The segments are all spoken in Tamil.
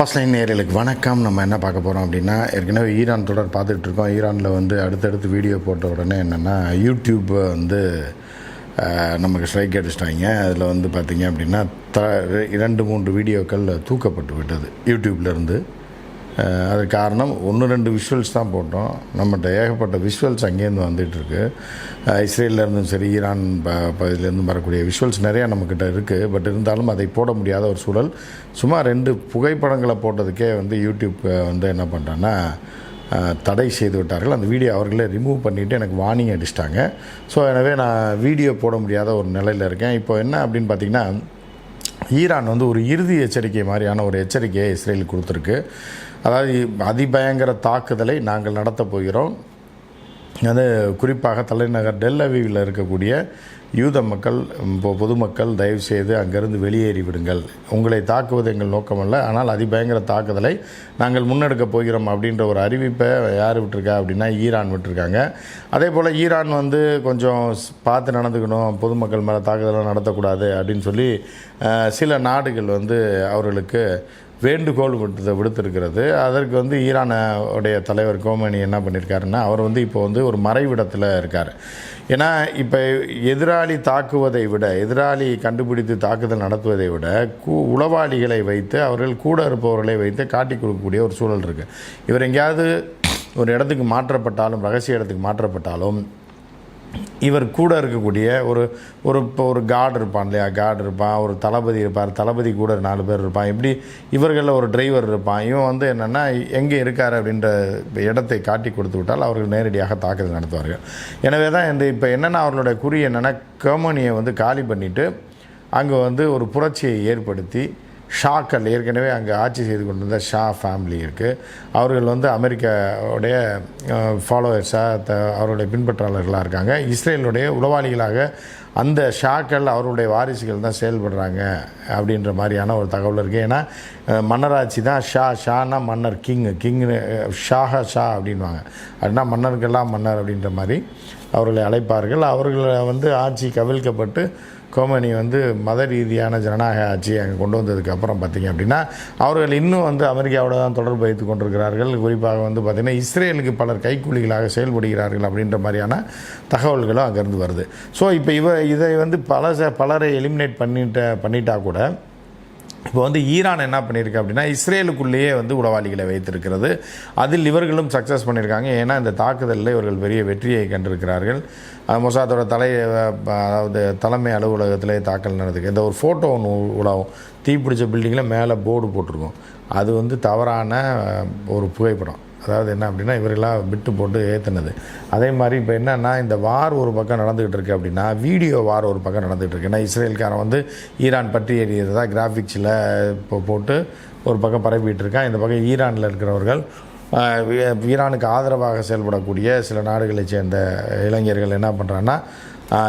ஃபஸ்ட் லைன் நேர்களுக்கு வணக்கம். நம்ம என்ன பார்க்க போகிறோம் அப்படின்னா ஏற்கனவே ஈரான் தொடர் பார்த்துட்ருக்கோம் ஈரானில் வந்து அடுத்தடுத்து வீடியோ போட்ட உடனே என்னென்னா யூடியூப் வந்து நமக்கு ஸ்ட்ரைக் அடிச்சிட்டாங்க. அதில் வந்து பார்த்தீங்க அப்படின்னா த இரண்டு மூன்று வீடியோக்கள் தூக்கப்பட்டு விட்டது. யூடியூப்லேருந்து அது காரணம். ஒன்று ரெண்டு விஷுவல்ஸ் தான் போட்டோம். நம்மகிட்ட ஏகப்பட்ட விஷுவல்ஸ் அங்கேருந்து வந்துகிட்ருக்கு இஸ்ரேலேருந்தும் சரி ஈரான் ப பகுதியிலேருந்து வரக்கூடிய விஷுவல்ஸ் நிறையா நம்மக்கிட்ட இருக்குது பட் இருந்தாலும் அதை போட முடியாத ஒரு சூழல். சும்மா ரெண்டு புகைப்படங்களை போட்டதுக்கே வந்து யூடியூப் வந்து என்ன பண்ணுறான்னா தடை செய்து விட்டார்கள். அந்த வீடியோ அவர்களே ரிமூவ் பண்ணிவிட்டு எனக்கு வார்னிங் அடிச்சிட்டாங்க. ஸோ எனவே நான் வீடியோ போட முடியாத ஒரு நிலையில் இருக்கேன். இப்போ என்ன அப்படின்னு பார்த்தீங்கன்னா ஈரான் வந்து ஒரு இறுதி எச்சரிக்கை மாதிரியான ஒரு எச்சரிக்கையை இஸ்ரேல் கொடுத்துருக்கு. அதாவது அதிபயங்கர தாக்குதலை நாங்கள் நடத்தப் போகிறோம். அது குறிப்பாக தலைநகர் டெல்லவியில் இருக்கக்கூடிய யூத மக்கள் இப்போ பொதுமக்கள் தயவு செய்து அங்கிருந்து வெளியேறி விடுங்கள். உங்களை தாக்குவது எங்கள் நோக்கமல்ல. ஆனால் அதிபயங்கர தாக்குதலை நாங்கள் முன்னெடுக்கப் போகிறோம் அப்படின்ற ஒரு அறிவிப்பை யார் விட்டுருக்கா அப்படின்னா ஈரான் விட்டுருக்காங்க. அதே போல் ஈரான் வந்து கொஞ்சம் ஸ்- பார்த்து நடந்துக்கணும் பொதுமக்கள் மேலே தாக்குதலாம் நடத்தக்கூடாது அப்படின்னு சொல்லி சில நாடுகள் வந்து அவர்களுக்கு வேண்டுகோள் விடுத்து விடுத்திருக்கிறது. அதற்கு வந்து ஈரானுடைய தலைவர் கோமணி என்ன பண்ணியிருக்காருன்னா அவர் வந்து இப்போ வந்து ஒரு மறைவிடத்தில் இருக்கார். ஏன்னா இப்போ எதிராளி தாக்குவதை விட எதிராளி கண்டுபிடித்து தாக்குதல் நடத்துவதை விட கூ உளவாளிகளை வைத்து அவர்கள் கூட இருப்பவர்களை வைத்து காட்டி கொடுக்கக்கூடிய ஒரு சூழல் இருக்குது இவர் எங்கேயாவது ஒரு இடத்துக்கு மாற்றப்பட்டாலும் ரகசிய இடத்துக்கு மாற்றப்பட்டாலும் இவர் கூட இருக்கக்கூடிய ஒரு ஒரு இப்போ ஒரு கார்டு இருப்பான் இல்லையா? கார்டு இருப்பான் ஒரு தளபதி இருப்பார் தளபதி கூட ஒரு நாலு பேர் இருப்பான். இப்படி இவர்களில் ஒரு டிரைவர் இருப்பான். இவன் வந்து என்னென்னா எங்கே இருக்கார் அப்படின்ற இடத்தை காட்டி கொடுத்து விட்டால் அவர்கள் நேரடியாக தாக்குதல் நடத்துவார்கள். எனவே தான் இந்த இப்போ என்னென்னா அவர்களுடைய குறி என்னென்னா கர்மனியை வந்து காலி பண்ணிவிட்டு அங்கே வந்து ஒரு புரட்சியை ஏற்படுத்தி ஷாக்கள் ஏற்கனவே அங்கே ஆட்சி செய்து கொண்டிருந்த ஷா ஃபேமிலி இருக்குது அவர்கள் வந்து அமெரிக்காவுடைய ஃபாலோவர்ஸாக த அவருடைய பின்பற்றாளர்களாக இருக்காங்க. இஸ்ரேலுடைய உளவாளிகளாக அந்த ஷாக்கள் அவருடைய வாரிசுகள் தான் செயல்படுறாங்க அப்படின்ற மாதிரியான ஒரு தகவல் இருக்குது ஏன்னா மன்னராட்சி தான் ஷா ஷானா மன்னர் கிங் கிங்னு ஷாஹ ஷா அப்படின்வாங்க அப்படின்னா மன்னர்கள்லாம் மன்னர் அப்படின்ற மாதிரி அவர்களை அழைப்பார்கள். அவர்களை வந்து ஆட்சி கவிழ்க்கப்பட்டு கோமனி வந்து மத ரீதியான ஜனநாயக ஆட்சியை அங்கே கொண்டு வந்ததுக்கப்புறம் பார்த்திங்க அப்படின்னா அவர்கள் இன்னும் வந்து அமெரிக்காவோட தான் தொடர்பு வைத்து கொண்டிருக்கிறார்கள். குறிப்பாக வந்து பார்த்திங்கன்னா இஸ்ரேலுக்கு பலர் கைக்கூலிகளாக செயல்படுகிறார்கள் அப்படின்ற மாதிரியான தகவல்களும் அங்கேருந்து வருது. ஸோ இப்போ இவ இதை வந்து பல ச- பலரை எலிமினேட் பண்ணிட்ட பண்ணிட்டா கூட இப்போ வந்து ஈரான் என்ன பண்ணியிருக்கு அப்படின்னா இஸ்ரேலுக்குள்ளேயே வந்து உளவாளிகளை வைத்திருக்கிறது. அதில் இவர்களும் சக்ஸஸ் பண்ணியிருக்காங்க. ஏன்னா இந்த தாக்குதலில் இவர்கள் பெரிய வெற்றியை கண்டிருக்கிறார்கள். மொசாதோட தலை அதாவது தலைமை அலுவலகத்திலே தாக்கல் நடந்திருக்கு. இந்த ஒரு ஃபோட்டோ ஒன்று உலாவும். தீப்பிடிச்ச பில்டிங்கில் மேலே போர்டு போட்டிருக்கும். அது வந்து தவறான ஒரு புகைப்படம். அதாவது என்ன அப்படின்னா இவரெல்லாம் விட்டு போட்டு ஏற்றுனது அதே மாதிரி இப்போ என்னன்னா இந்த வார் ஒரு பக்கம் நடந்துகிட்டு இருக்கு அப்படின்னா வீடியோ வார் ஒரு பக்கம் நடந்துகிட்டு இருக்கு. ஏன்னா இஸ்ரேல்காரன் வந்து ஈரான் பற்றி எறியதாக கிராஃபிக்ஸில் இப்போ போட்டு ஒரு பக்கம் பரப்பிட்டு இருக்கான். இந்த பக்கம் ஈரானில் இருக்கிறவர்கள் ஈரானுக்கு ஆதரவாக செயல்படக்கூடிய சில நாடுகளைச் சேர்ந்த இளைஞர்கள் என்ன பண்ணுறாங்கன்னா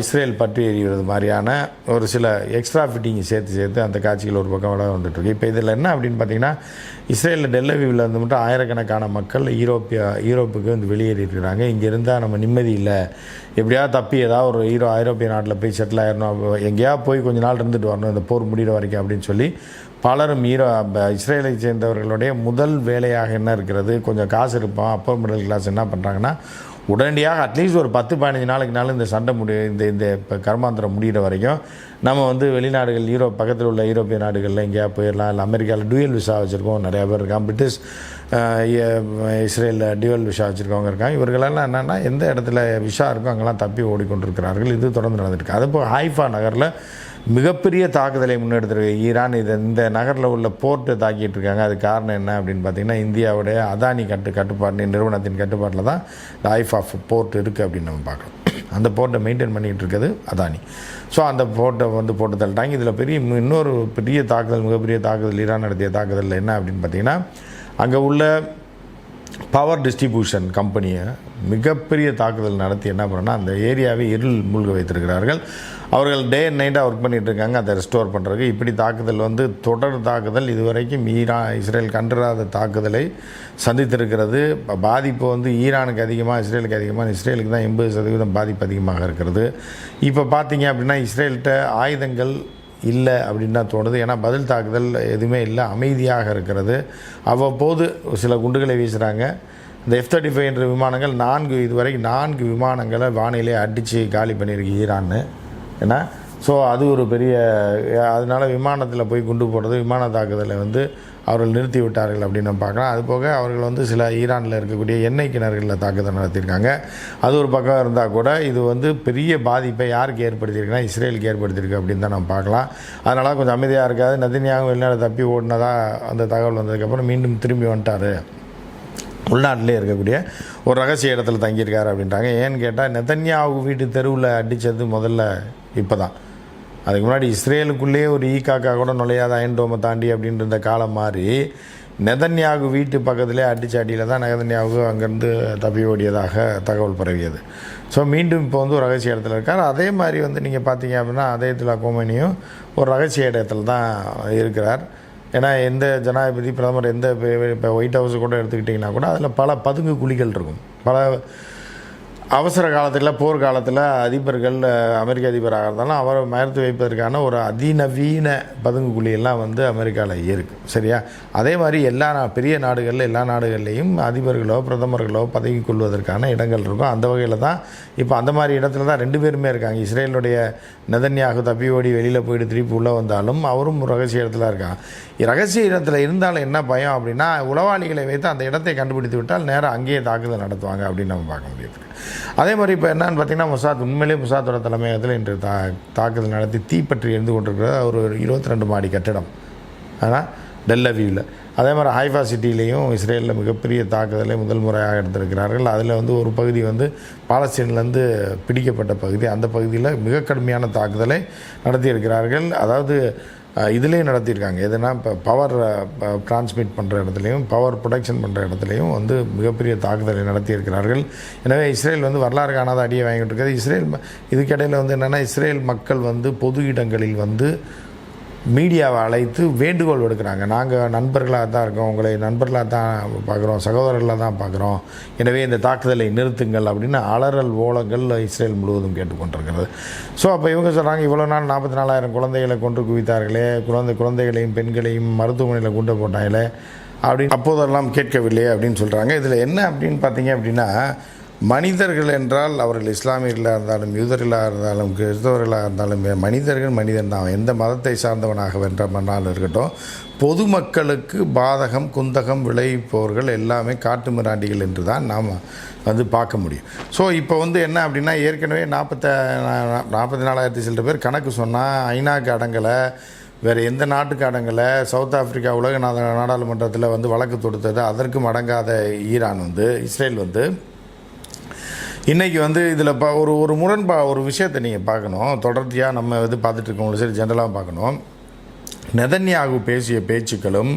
இஸ்ரேல் பற்றி எறிகிறது மாதிரியான ஒரு சில எக்ஸ்ட்ரா ஃபிட்டிங் சேர்த்து சேர்த்து அந்த காட்சிகள் ஒரு பக்கம் வளர வந்துட்டுருக்கு. இப்போ இதில் என்ன அப்படின்னு பார்த்தீங்கன்னா இஸ்ரேலில் டெல்லவியில் இருந்து மட்டும் ஆயிரக்கணக்கான மக்கள் ஈரோப்பிய ஈரோப்புக்கு வந்து வெளியேறி இருக்கிறாங்க இங்கே இருந்தால் நம்ம நிம்மதி இல்லை. எப்படியாவது தப்பி ஏதாவது ஒரு ஈரோ ஐரோப்பிய நாட்டில் போய் செட்டில் ஆயிடணும் எங்கேயாவது போய் கொஞ்ச நாள் இருந்துட்டு வரணும். இந்த போர் முடிகிற வரைக்கும் அப்படின்னு சொல்லி பலரும் ஈரோ இஸ்ரேலை சேர்ந்தவர்களுடைய முதல் வேலையாக என்ன இருக்கிறது? கொஞ்சம் காசு இருப்பான் அப்பர் மிடில் கிளாஸ் என்ன பண்ணுறாங்கன்னா உடனடியாக அட்லீஸ்ட் ஒரு பத்து பதினஞ்சு நாளைக்குனாலும் இந்த சண்டை முடி இந்த இந்த இப்போ கர்மாந்திரம் முடிகிற வரைக்கும் நம்ம வந்து வெளிநாடுகள் யூரோப் பக்கத்தில் உள்ள யூரோப்பிய நாடுகளில் எங்கேயா போயிடலாம் இல்லை அமெரிக்காவில் டூயல் விசா வச்சுருக்கோம் நிறையா பேர் இருக்கான் பிரிட்டிஷ் இஸ்ரேலில் டியூவல் விஷா வச்சுருக்கவங்க இருக்காங்க. இவர்களெல்லாம் என்னென்னா எந்த இடத்துல விஷா இருக்கோ அங்கெல்லாம் தப்பி ஓடிக்கொண்டிருக்கிறார்கள். இது தொடர்ந்து நடந்திருக்கு அதுபோல் ஹைஃபா நகரில் மிகப்பெரிய தாக்குதலை முன்னெடுத்திருக்கு ஈரான். இது இந்த நகரில் உள்ள போர்ட்டை தாக்கிட்டு இருக்காங்க. அது காரணம் என்ன அப்படின்னு பார்த்தீங்கன்னா இந்தியாவுடைய அதானி கட்டு கட்டுப்பாட்டு நிறுவனத்தின் கட்டுப்பாட்டில் தான் லைஃப் ஆஃப் போர்ட் இருக்குது அப்படின்னு நம்ம பார்க்கலாம் அந்த போர்ட்டை மெயின்டைன் பண்ணிகிட்டு இருக்குது அதானி. ஸோ அந்த போர்ட்டை வந்து போட்டு தள்ளிட்டாங்க. இதில் பெரிய இன்னொரு பெரிய தாக்குதல் மிகப்பெரிய தாக்குதல் ஈரான் நடத்திய தாக்குதல் என்ன அப்படின்னு பார்த்தீங்கன்னா அங்கே உள்ள பவர் டிஸ்ட்ரிபியூஷன் கம்பெனியை மிகப்பெரிய தாக்குதல் நடத்தி என்ன பண்ணுன்னா அந்த ஏரியாவை இருள் மூழ்க வைத்திருக்கிறார்கள். அவர்கள் டே அண்ட் நைட்டாக ஒர்க் பண்ணிகிட்டு இருக்காங்க அதை ரெஸ்டோர் பண்ணுறதுக்கு இப்படி தாக்குதல் வந்து தொடர் தாக்குதல். இதுவரைக்கும் ஈரான் இஸ்ரேல் கண்டுறாத தாக்குதலை சந்தித்திருக்கிறது. பாதிப்பு வந்து ஈரானுக்கு அதிகமாக இஸ்ரேலுக்கு அதிகமாக இஸ்ரேலுக்கு தான் எண்பது சதவீதம் பாதிப்பு அதிகமாக இருக்கிறது. இப்போ பார்த்தீங்க அப்படின்னா இஸ்ரேல்கிட்ட ஆயுதங்கள் இல்லை அப்படின்னு தான் தோணுது. ஏன்னா பதில் தாக்குதல் எதுவுமே இல்லை அமைதியாக இருக்கிறது. அவ்வப்போது சில குண்டுகளை வீசுகிறாங்க இந்த எஃப் தேர்ட்டி ஃபைவ் என்ற விமானங்கள் நான்கு இதுவரை நான்கு விமானங்களை வானிலை அடித்து காலி பண்ணியிருக்கு ஈரான்னு. ஏன்னா ஸோ அது ஒரு பெரிய அதனால் விமானத்தில் போய் குண்டு போடுறது விமான தாக்குதலை வந்து அவர்கள் நிறுத்தி விட்டார்கள் அப்படின்னு நம்ம பார்க்கலாம். அது போக அவர்கள் வந்து சில ஈரானில் இருக்கக்கூடிய எண்ணெய் கிணறுகளில் தாக்குதல் நடத்தியிருக்காங்க. அது ஒரு பக்கம் இருந்தால் கூட இது வந்து பெரிய பாதிப்பை யாருக்கு ஏற்படுத்தியிருக்குன்னா இஸ்ரேலுக்கு ஏற்படுத்தியிருக்கு அப்படின்னு தான் நம்ம பார்க்கலாம். அதனால் கொஞ்சம் அமைதியாக இருக்காது. நதினியாக வெளிநாடு தப்பி ஓடினதாக அந்த தகவல் வந்ததுக்கப்புறம் மீண்டும் திரும்பி வந்துட்டார். உள்நாட்டிலே இருக்கக்கூடிய ஒரு ரகசிய இடத்துல தங்கியிருக்காரு அப்படின்றாங்க. ஏன்னு கேட்டால் நெதன்யாவுக்கு வீட்டு தெருவில் அடித்தது முதல்ல இப்போ தான் அதுக்கு முன்னாடி இஸ்ரேலுக்குள்ளேயே ஒரு ஈ காக்கா கூட நுழையாத ஐண்டோமை தாண்டி அப்படின்ற இருந்த காலம் மாதிரி நெதன்யாகு வீட்டு பக்கத்திலே அடிச்சு அடியில் தான் நெதன்யாகு அங்கேருந்து தப்பி ஓடியதாக தகவல் பரவியது. ஸோ மீண்டும் இப்போ வந்து ஒரு ரகசிய இடத்துல இருக்கார். அதே மாதிரி வந்து நீங்கள் பார்த்தீங்க அப்படின்னா அதயத்துல்லா கோமனியும் ஒரு ரகசிய இடத்துல தான் இருக்கிறார். ஏன்னா எந்த ஜனாதிபதி பிரதமர் எந்த இப்போ ஒயிட் ஹவுஸ் கூட எடுத்துக்கிட்டிங்கன்னா கூட அதில் பல பதுங்கு குழிகள் இருக்கும். பல அவசர காலத்தில் போர்க்காலத்தில் அதிபர்கள் அமெரிக்க அதிபராக இருந்தாலும் அவரை மயர்த்து வைப்பதற்கான ஒரு அதிநவீன பதுங்கு குழியெல்லாம் வந்து அமெரிக்காவில் இருக்குது சரியா? அதே மாதிரி எல்லா பெரிய நாடுகளில் எல்லா நாடுகள்லேயும் அதிபர்களோ பிரதமர்களோ பதவி கொள்வதற்கான இடங்கள் இருக்கும். அந்த வகையில் தான் இப்போ அந்த மாதிரி இடத்துல தான் ரெண்டு பேருமே இருக்காங்க. இஸ்ரேலுடைய நெதன்யாகு தப்பி ஓடி வெளியில் போயிட்டு திருப்பி உள்ளே வந்தாலும் அவரும் ரகசிய இடத்துல இருக்கான் ரகசிய இடத்துல இருந்தாலும் என்ன பயம் அப்படின்னா உளவாளிகளை வைத்து அந்த இடத்தை கண்டுபிடித்து விட்டால் நேராக அங்கேயே தாக்குதல் நடத்துவாங்க அப்படின்னு நம்ம பார்க்க முடியுது. அதே மாதிரி இப்போ என்னன்னு பார்த்தீங்கன்னா முசாத் உண்மையிலே முசாத்தோட தலைமையகத்தில் இன்று தா தாக்குதல் நடத்தி தீப்பற்றி எழுந்து கொண்டிருக்கிறது. ஒரு இருபத்தி ரெண்டு மாடி கட்டிடம். ஆனால் டெல்லவியில். அதே மாதிரி ஹைஃபா சிட்டிலையும் இஸ்ரேலில் மிகப்பெரிய தாக்குதலை முதல் முறையாக எடுத்திருக்கிறார்கள். அதில் வந்து ஒரு பகுதி வந்து பாலஸ்தீன்லேருந்து பிடிக்கப்பட்ட பகுதி. அந்த பகுதியில் மிக கடுமையான தாக்குதலை நடத்தியிருக்கிறார்கள். அதாவது இதுலேயும் நடத்தியிருக்காங்க. எதுனா இப்போ பவர் டிரான்ஸ்மிட் பண்ணுற இடத்துலையும் பவர் ப்ரொடக்ஷன் பண்ணுற இடத்துலையும் வந்து மிகப்பெரிய தாக்குதலை நடத்தியிருக்கிறார்கள். எனவே இஸ்ரேல் வந்து வரலாறு காணாத அடியை வாங்கிட்டு இருக்கிறது இஸ்ரேல் இதுக்கிடையில் வந்து என்னென்னா இஸ்ரேல் மக்கள் வந்து பொது இடங்களில் வந்து மீடியாவை அழைத்து வேண்டுகோள் விடுக்கிறாங்க. நாங்கள் நண்பர்களாக தான் இருக்கோம். உங்களை நண்பர்களாக தான் பார்க்குறோம். சகோதரர்களாக தான் பார்க்குறோம். எனவே இந்த தாக்குதலை நிறுத்துங்கள் அப்படின்னு அலறல் ஓலங்கள் இஸ்ரேல் முழுவதும் கேட்டுக்கொண்டிருக்கிறது. ஸோ அப்போ இவங்க சொல்கிறாங்க இவ்வளோ நாள் நாற்பத்தி நாலாயிரம் குழந்தைகளை கொன்று குவித்தார்களே. குழந்தை குழந்தைகளையும் பெண்களையும் மருத்துவமனையில் குண்டு போட்டாங்களே. அப்படின்னு அப்போதெல்லாம் கேட்கவில்லையே அப்படின்னு சொல்கிறாங்க இதில் என்ன அப்படின்னு பார்த்தீங்க அப்படின்னா மனிதர்கள் என்றால் அவர்கள் இஸ்லாமியர்களாக இருந்தாலும் யூதர்களாக இருந்தாலும் கிறிஸ்தவர்களாக இருந்தாலும் மனிதர்கள் மனிதன் தான். எந்த மதத்தை சார்ந்தவனாக வென்றமனாலும் இருக்கட்டும் பொதுமக்களுக்கு பாதகம் குந்தகம் விளைவிப்பவர்கள் எல்லாமே காட்டு மிராண்டிகள் என்று தான் நாம் வந்து பார்க்க முடியும். ஸோ இப்போ வந்து என்ன அப்படின்னா ஏற்கனவே நாற்பத்த நாற்பத்தி நாலாயிரத்தி சில்லற பேர் கணக்கு சொன்னால் ஐநாக்கு அடங்கலை வேறு எந்த நாட்டுக்கு அடங்கலை சவுத் ஆப்பிரிக்கா உலக நாடாளுமன்றத்தில் வந்து வழக்கு தொடுத்தது அதற்கும் அடங்காத ஈரான் வந்து இஸ்ரேல் வந்து இன்றைக்கி வந்து இதில் பா ஒரு ஒரு முரண்பா ஒரு விஷயத்தை நீங்கள் பார்க்கணும். தொடர்ச்சியாக நம்ம இது பார்த்துட்டு இருக்கவங்களும் சரி ஜென்ரலாக பார்க்கணும். நெதன்யாகு பேசிய பேச்சுக்களும்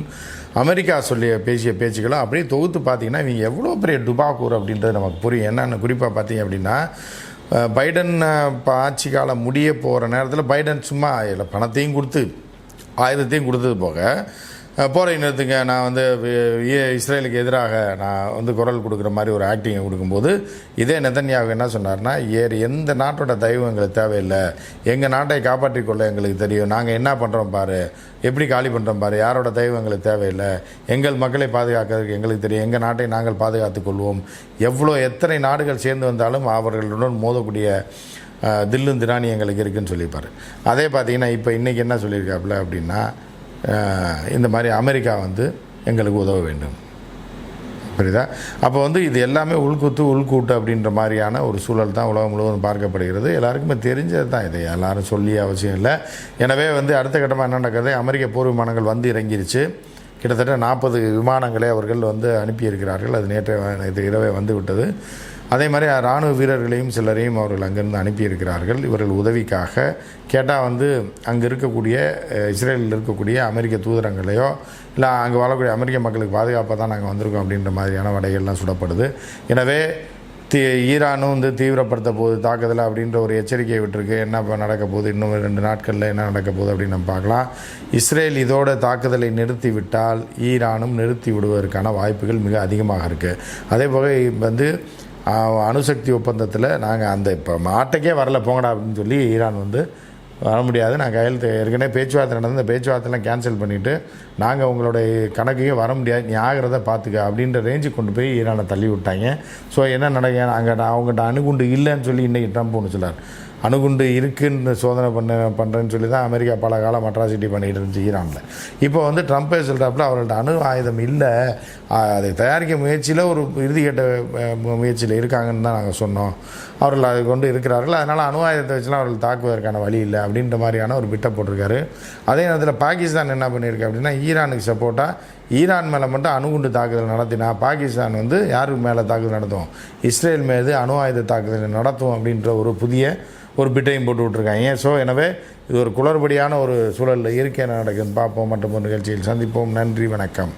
அமெரிக்கா சொல்லிய பேசிய பேச்சுக்களும் அப்படியே தொகுத்து பார்த்தீங்கன்னா இவங்க எவ்வளோ பெரிய டுபாக்கூர் அப்படின்றது நமக்கு புரியும். என்னென்னு குறிப்பாக பார்த்தீங்க அப்படின்னா பைடன் இப்போ ஆட்சி காலம் முடிய போகிற நேரத்தில் பைடன் சும்மா இல்லை பணத்தையும் கொடுத்து ஆயுதத்தையும் கொடுத்தது போக அஹ், போரை நிறுத்துங்க. நான் வந்து இஸ்ரேலுக்கு எதிராக நான் வந்து குரல் கொடுக்குற மாதிரி ஒரு ஆக்டிங்கை கொடுக்கும்போது இதே நெதன்யாவுக்கு என்ன சொன்னார்னா ஏறு எந்த நாட்டோட தயவு எங்களுக்கு தேவையில்லை. எங்கள் நாட்டை காப்பாற்றிக்கொள்ள எங்களுக்கு தெரியும். நாங்கள் என்ன பண்ணுறோம் பாரு. எப்படி காலி பண்ணுறோம் பாரு. யாரோட தயவு எங்களுக்கு தேவையில்லை. எங்கள் மக்களை பாதுகாக்கிறதுக்கு எங்களுக்கு தெரியும். எங்கள் நாட்டை நாங்கள் பாதுகாத்து கொள்வோம். எவ்வளோ எத்தனை நாடுகள் சேர்ந்து வந்தாலும் அவர்களுடன் மோதக்கூடிய தில்லும் திராணி எங்களுக்கு இருக்குதுன்னு சொல்லியிருப்பார் அதே பார்த்தீங்கன்னா இப்போ இன்றைக்கி என்ன சொல்லியிருக்காப்புல அப்படின்னா இந்த மாதிரி அமெரிக்கா வந்து எங்களுக்கு உதவ வேண்டும். புரியுதா? அப்போ வந்து இது எல்லாமே உள்குத்து உள்கூட்டு அப்படின்ற மாதிரியான ஒரு சூழல் தான் உலகம் முழுவதும் பார்க்கப்படுகிறது. எல்லாருக்குமே தெரிஞ்சது தான் இதை. எல்லாரும் சொல்லி அவசியம் இல்லை. எனவே வந்து அடுத்த கட்டமாக என்ன நடக்கிறது அமெரிக்க போர் விமானங்கள் வந்து இறங்கிருச்சு. கிட்டத்தட்ட நாற்பது விமானங்களே அவர்கள் வந்து அனுப்பியிருக்கிறார்கள். அது நேற்று இது இரவே வந்து விட்டது அதே மாதிரி இராணுவ வீரர்களையும் சிலரையும் அவர்கள் அங்கிருந்து அனுப்பியிருக்கிறார்கள். இவர்கள் உதவிக்காக கேட்டால் வந்து அங்கே இருக்கக்கூடிய இஸ்ரேலில் இருக்கக்கூடிய அமெரிக்க தூதரங்களையோ இல்லை அங்கே வாழக்கூடிய அமெரிக்க மக்களுக்கு பாதுகாப்பாக தான் நாங்கள் வந்திருக்கோம் அப்படின்ற மாதிரியான வடைகள்லாம் சுடப்படுது. எனவே தீ ஈரானும் வந்து தீவிரப்படுத்த போகுது தாக்குதல் அப்படின்ற ஒரு எச்சரிக்கையை விட்டுருக்கு. என்ன இப்போ நடக்க போகுது இன்னும் ரெண்டு நாட்களில் என்ன நடக்க போகுது அப்படின்னு நம்ம பார்க்கலாம். இஸ்ரேல் இதோட தாக்குதலை நிறுத்தி விட்டால் ஈரானும் நிறுத்தி விடுவதற்கான வாய்ப்புகள் மிக அதிகமாக இருக்குது அதே போக வந்து அணுசக்தி ஒப்பந்தத்தில் நாங்கள் அந்த இப்போ மாட்டைக்கே வரல போங்கடா அப்படின்னு சொல்லி ஈரான் வந்து வர முடியாது. நான் கையெழுத்து ஏற்கனவே பேச்சுவார்த்தை நடந்த பேச்சுவார்த்தைலாம் கேன்சல் பண்ணிவிட்டு நாங்கள் உங்களுடைய கணக்கையும் வர முடியாது நீ ஆகிறத பார்த்துக்க அப்படின்ற ரேஞ்சுக்கு கொண்டு போய் ஈரானை தள்ளி விட்டாங்க. ஸோ என்ன நடக்க அங்கே அவங்ககிட்ட அணுகுண்டு இல்லைன்னு சொல்லி இன்றைக்கி ட்ரம்ப் ஒன்று சொல்லார் அணுகுண்டு இருக்குன்னு சோதனை பண்ண பண்ணுறேன்னு சொல்லி தான் அமெரிக்கா பல காலம் அட்ராசிட்டி பண்ணிகிட்டு இருந்துச்சு ஈரானில் இப்போ வந்து ட்ரம்ப்பே சொல்கிறாப்புல அவர்கள்ட்ட அணு ஆயுதம் இல்லை. அதை தயாரிக்க முயற்சியில் ஒரு இறுதிக்கட்ட முயற்சியில் இருக்காங்கன்னு தான் நாங்கள் சொன்னோம். அவர்கள் அதை கொண்டு இருக்கிறார்கள். அதனால் அணு ஆயுதத்தை வச்சுலாம் அவர்கள் தாக்குவதற்கான வழி இல்லை அப்படின்ற மாதிரியான ஒரு பிட்டை போட்டிருக்காரு. அதே நேரத்தில் பாகிஸ்தான் என்ன பண்ணியிருக்கு அப்படின்னா ஈரானுக்கு சப்போர்ட்டாக ஈரான் மேலே மட்டும் அணுகுண்டு தாக்குதல் நடத்தினா பாகிஸ்தான் வந்து யாருக்கு மேலே தாக்குதல் நடத்தும்? இஸ்ரேல் மீது அணு ஆயுத தாக்குதல் நடத்தும் அப்படின்ற ஒரு புதிய ஒரு பிட்டையும் போட்டு விட்ருக்காங்க ஸோ எனவே இது ஒரு குளறுபடியான ஒரு சூழலில் இருக்கேன் நடக்குதுன்னு பார்ப்போம். மற்றும் ஒரு நிகழ்ச்சியில் சந்திப்போம். நன்றி வணக்கம்.